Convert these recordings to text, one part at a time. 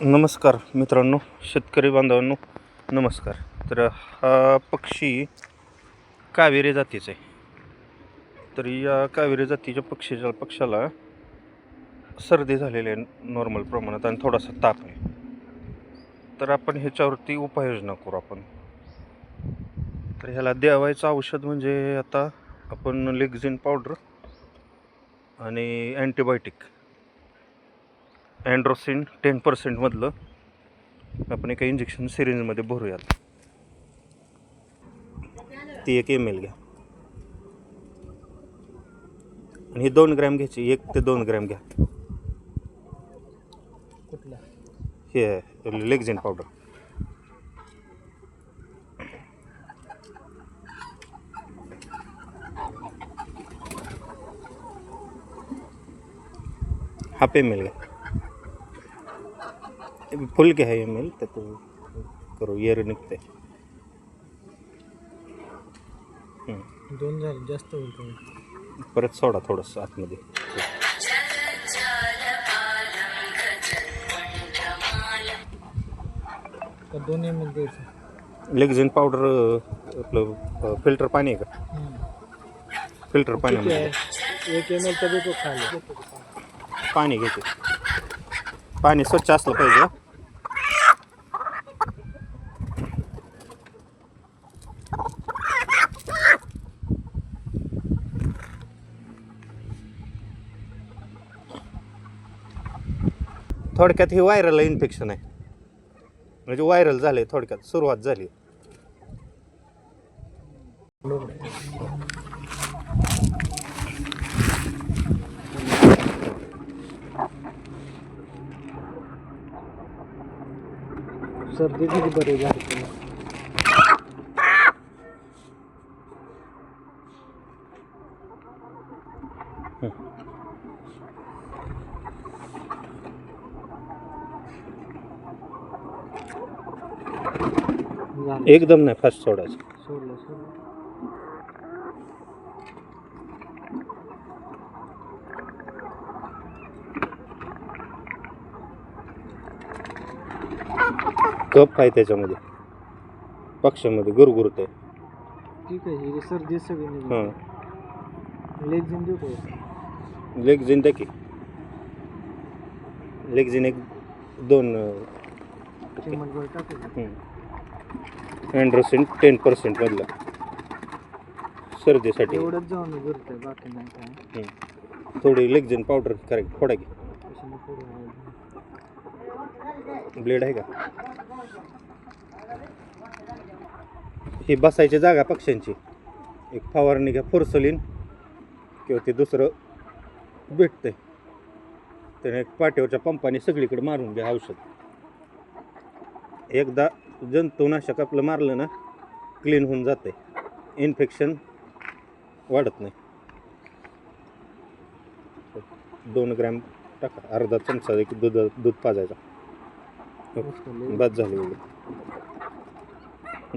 नमस्कार मित्रांनो शेतकरी बांधवांनो नमस्कार. तर हा पक्षी कावेरी जातीचा आहे. तर या कावेरी जातीच्या पक्षीच्या पक्षाला सर्दी झालेली आहे नॉर्मल प्रमाणात आणि थोडासा ताप आहे. तर आपण ह्याच्यावरती उपाययोजना करू आपण. तर ह्याला द्यावायचं औषध म्हणजे आता आपण लेग्झिन पावडर आणि अँटीबायोटिक अँड्रोसिन टेन पर्सेंटमधलं आपण एका इंजेक्शन सिरिंजमध्ये भरूयात. ती एक एम एल घ्या. आणि ही दोन ग्रॅम घ्यायची एक ते दोन ग्रॅम घ्या. हे लेक्झिन पावडर. हाफ एम एल घ्या. फुल घ्या एम एल त्यात करू येर निघते दोन झाले जास्त होईल. परत सोडा थोडंसं आतमध्ये. दोन एम एल द्यायचं? लेक्झिन पावडर आपलं फिल्टर पाणी आहे का? फिल्टर आहे. एक एम एलचा देतो खाली. पाणी घेते. पाणी स्वच्छ असलं पाहिजे. थोडक्यात हे व्हायरल इन्फेक्शन आहे. म्हणजे व्हायरल झाले थोडक्यात सुरुवात झाली. सर्दी किती बरी झाली. तुला एकदम नाही फास्ट सोडायचं. सोडलं सोडलं. कप आहे त्याच्यामध्ये. पक्षामध्ये गुरगुरत आहे ठीक आहे ही सगळी हां. लेग द्या की? लेगझिन एक दोन अँड्रोसिन टेन पर्सेंटमधला सर्दीसाठी. एवढंच जाऊन बाकी नाही काय. थोडी लेगझिन पावडर करेक्ट थोडा घे कशाने पुढे ब्लेड आहे का? ही बसायची जागा पक्ष्यांची. एक फवारणी घ्या फोरसलीन. किंवा ते दुसरं भेटतंय. त्याने एक पाठीवरच्या पंपाने सगळीकडे मारून घ्या औषध. एकदा जंतुनाशक आपलं मारलं ना क्लीन होऊन जाते इन्फेक्शन वाढत नाही. दोन ग्रॅम टाका. अर्धा चमचा एक दूध दूध पाजायचा. बस झाली एवढी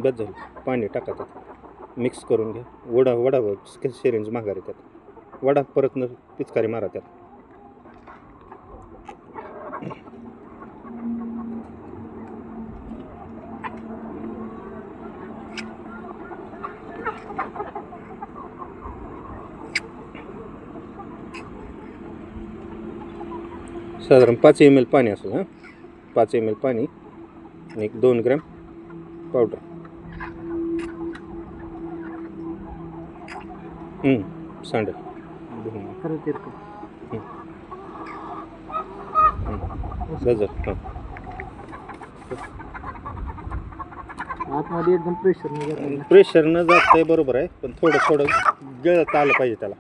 बस झाली. पाणी टाका त्यात. मिक्स करून घ्या. वडा वडा सिरिंज माघारी त्यात. वडा परत न पिचकारी मारा त्यात. साधारण पाच एम एल पाणी असेल हां? पाच एम एल पाणी आणि एक दोन ग्रॅम पावडर. सांडल. तिरकं गजर हां. आतमध्ये एकदम प्रेशर प्रेशर न जात आहे बरोबर आहे पण थोडं थोडं गळत आलं पाहिजे त्याला.